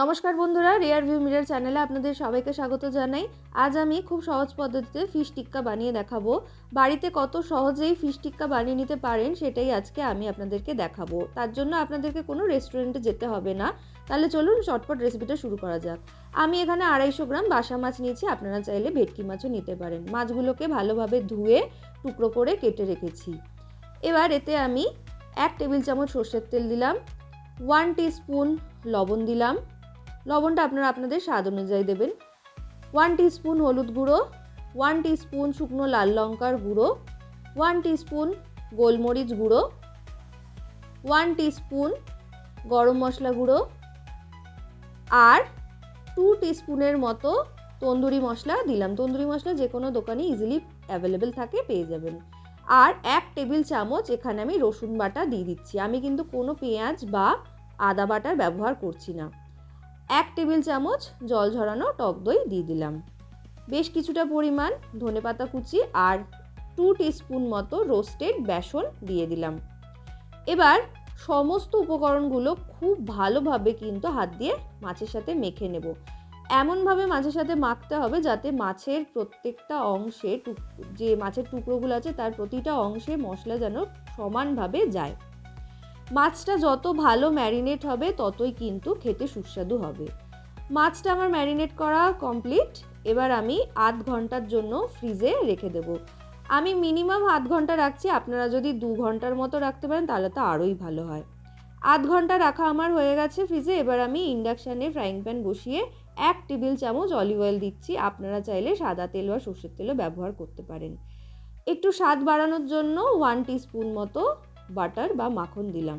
নমস্কার বন্ধুরা rare view mirror চ্যানেলে আপনাদের সবাইকে স্বাগত জানাই। আজ আমি খুব সহজ পদ্ধতিতে ফিশ টিক্কা বানিয়ে দেখাবো। বাড়িতে কত সহজেই ফিশ টিক্কা বানিয়ে নিতে পারেন সেটাই আজকে আমি আপনাদেরকে দেখাবো। তার জন্য আপনাদেরকে কোনো রেস্টুরেন্টে যেতে হবে না। তাহলে চলুন চটপট রেসিপিটা শুরু করা যাক। আমি এখানে আড়াইশো গ্রাম বাসা মাছ নিয়েছি, আপনারা চাইলে ভেটকি মাছও নিতে পারেন। মাছগুলোকে ভালোভাবে ধুয়ে টুকরো করে কেটে রেখেছি। এবার এতে আমি এক টেবিল চামচ সর্ষের তেল দিলাম ওয়ান স্পুন লবণ দিলাম লবণটা আপনারা আপনাদের স্বাদ অনুযায়ী দেবেন। ওয়ান স্পুন হলুদ গুঁড়ো ওয়ান স্পুন শুকনো লাল লঙ্কার গুঁড়ো ওয়ান স্পুন গোলমরিচ গুঁড়ো ওয়ান স্পুন গরম মশলা গুঁড়ো আর টু স্পুনের মতো তন্দুরি মশলা দিলাম। তন্দুরি মশলা যে কোনো দোকানে ইজিলি অ্যাভেলেবেল থাকে, পেয়ে যাবেন। আর এক টেবিল চামচ এখানে আমি রসুন বাটা দিয়ে দিচ্ছি। আমি কিন্তু কোনো পেঁয়াজ বা আদা বাটার ব্যবহার করছি না। এক টেবিল চামচ জল ঝরানো টক দই দিয়ে দিলাম। বেশ কিছুটা পরিমাণ ধনেপাতা কুচি আর টু স্পুন মতো রোস্টেড বেসন দিয়ে দিলাম। এবার সমস্ত উপকরণগুলো খুব ভালোভাবে কিন্তু হাত দিয়ে মাছের সাথে মেখে নেব। এমনভাবে মাছের সাথে মাখতে হবে যাতে মাছের প্রত্যেকটা অংশে যে মাছের টুকরোগুলো আছে তার প্রতিটা অংশে মশলা যেন সমানভাবে যায়। মাছটা যত ভালো ম্যারিনেট হবে, ততই কিন্তু খেতে সুস্বাদু হবে। মাছটা আমার ম্যারিনেট করা কমপ্লিট। এবার আমি আধ ঘণ্টার জন্য ফ্রিজে রেখে দেবো। আমি মিনিমাম আধ ঘণ্টা রাখছি। আপনারা যদি দু ঘণ্টার মতো রাখতে পারেন, তাহলে তো আরোই ভালো হয়। আধ ঘণ্টা রাখা আমার হয়ে গেছে ফ্রিজে। এবার আমি ইন্ডাকশানে ফ্রাইং প্যান বসিয়ে এক টেবিল চামচ অলিভ অয়েল দিচ্ছি। আপনারা চাইলে সাদা তেল বা সর্ষের তেলও ব্যবহার করতে পারেন। একটু স্বাদ বাড়ানোর জন্য ওয়ান স্পুন মতো বাটার বা মাখন দিলাম।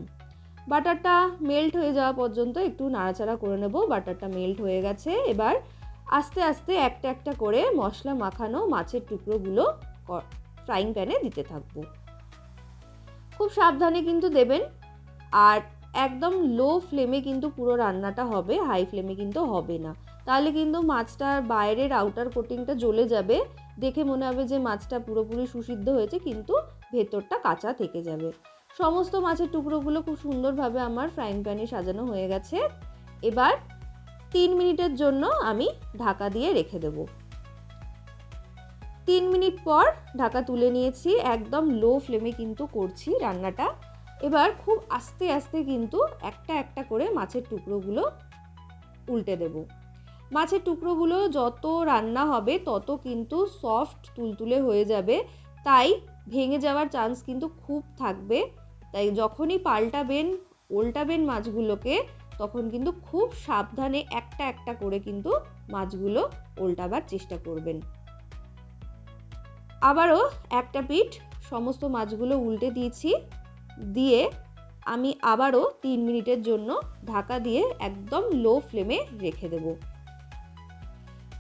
বাটারটা মেল্ট হয়ে যাওয়া পর্যন্ত একটু নাড়াচাড়া করে নেব। বাটারটা মেল্ট হয়ে গেছে। এবার আস্তে আস্তে একটা একটা করে মশলা মাখানো মাছের টুকরোগুলো ফ্রাইং প্যানে দিতে থাকব। খুব সাবধানে কিন্তু দেবেন। আর একদম লো ফ্লেমে কিন্তু পুরো রান্নাটা হবে হাই ফ্লেমে কিন্তু হবে না। তাহলে কিন্তু মাছটার বাইরের আউটার কোটিংটা জ্বলে যাবে। দেখে মনে হবে যে মাছটা পুরোপুরি সুসিদ্ধ হয়েছে, কিন্তু ভেতরটা কাঁচা থেকে যাবে। সমস্ত মাছের টুকরোগুলো খুব সুন্দরভাবে আমার ফ্রাইং প্যানে সাজানো হয়ে গেছে। এবার তিন মিনিটের জন্য আমি ঢাকা দিয়ে রেখে দেব। তিন মিনিট পর ঢাকা তুলে নিয়েছি, একদম লো ফ্লেমে কিন্তু করছি রান্নাটা। এবার খুব আস্তে আস্তে কিন্তু একটা একটা করে মাছের টুকরোগুলো উল্টে দেব। মাছের টুকরোগুলো যত রান্না হবে তত কিন্তু সফট তুলতুলে হয়ে যাবে, তাই ভেঙে যাওয়ার চান্স কিন্তু খুব থাকবে। তাই যখনই পাল্টাবেন, উল্টাবেন মাছগুলোকে, তখন কিন্তু খুব সাবধানে একটা একটা করে কিন্তু মাছগুলো উল্টাবার চেষ্টা করবেন। আবারও একটা পিঠ সমস্ত মাছগুলো উল্টে দিয়েছি, দিয়ে আমি আবারও তিন মিনিটের জন্য ঢাকা দিয়ে একদম লো ফ্লেমে রেখে দেব।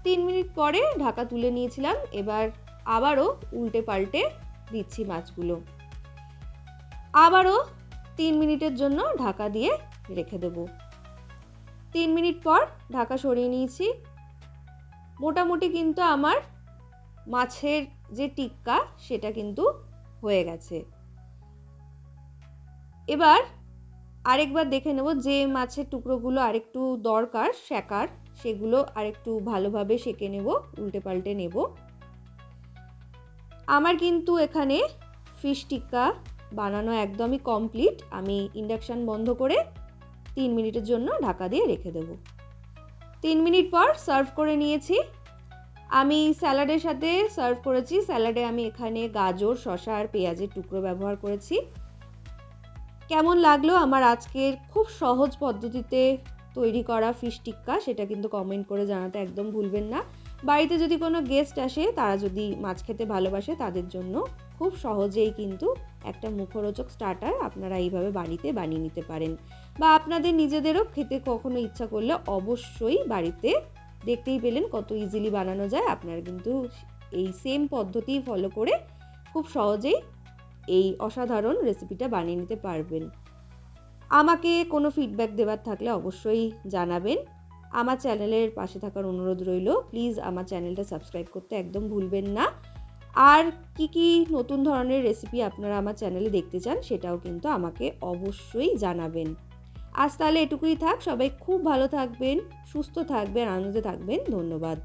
তিন মিনিট পরে ঢাকা তুলে নিয়েছিলাম, এবার আবারও উল্টে পাল্টে দিচ্ছি মাছগুলো। আবারও তিন মিনিটের জন্য ঢাকা দিয়ে রেখে দেব। তিন মিনিট পর ঢাকা সরিয়ে নিয়েছি। মোটামুটি কিন্তু আমার মাছের যে টিক্কা, সেটা কিন্তু হয়ে গেছে। এবার আরেকবার দেখে নেব যে মাছের টুকরোগুলো আরেকটু দরকার, শেকার, সেগুলো আরেকটু ভালোভাবে সেকে নেব উল্টে পাল্টে নেব। আমার কিন্তু এখানে ফিশ টিক্কা বানানো একদমই কমপ্লিট আমি ইন্ডাকশান বন্ধ করে তিন মিনিটের জন্য ঢাকা দিয়ে রেখে দেব। তিন মিনিট পর সার্ভ করে নিয়েছি। আমি স্যালাডের সাথে সার্ভ করেছি। স্যালাডে আমি এখানে গাজর শশা আর পেঁয়াজের টুকরো ব্যবহার করেছি। কেমন লাগল আমার আজকের খুব সহজ পদ্ধতিতে তৈরি করা ফিশ টিক্কা? সেটা কিন্তু কমেন্ট করে জানাতে একদম ভুলবেন না। বাড়িতে যদি কোনো গেস্ট আসে, তারা যদি মাছ খেতে ভালোবাসে, তাদের জন্য খুব সহজেই কিন্তু একটা মুখরোচক স্টার্টার আপনারা এইভাবে বাড়িতে বানিয়ে নিতে পারেন। বা আপনাদের নিজেদেরও খেতে কখনো ইচ্ছা করলে অবশ্যই বাড়িতে দেখতেই পেলেন কত ইজিলি বানানো যায়। আপনারা কিন্তু এই সেম পদ্ধতি ফলো করে খুব সহজেই এই অসাধারণ রেসিপিটা বানিয়ে নিতে পারবেন। আমাকে কোনো ফিডব্যাক দেওয়ার থাকলে অবশ্যই জানাবেন। আমার চ্যানেলের পাশে থাকার অনুরোধ রইল। প্লিজ আমার চ্যানেলটা সাবস্ক্রাইব করতে একদম ভুলবেন না। আর কি কি নতুন ধরনের রেসিপি আপনারা আমার চ্যানেলে দেখতে চান, সেটাও কিন্তু আমাকে অবশ্যই জানাবেন। আজ তাহলে এটুকুই থাক, সবাই খুব ভালো থাকবেন, সুস্থ থাকবেন, আনন্দে থাকবেন। ধন্যবাদ।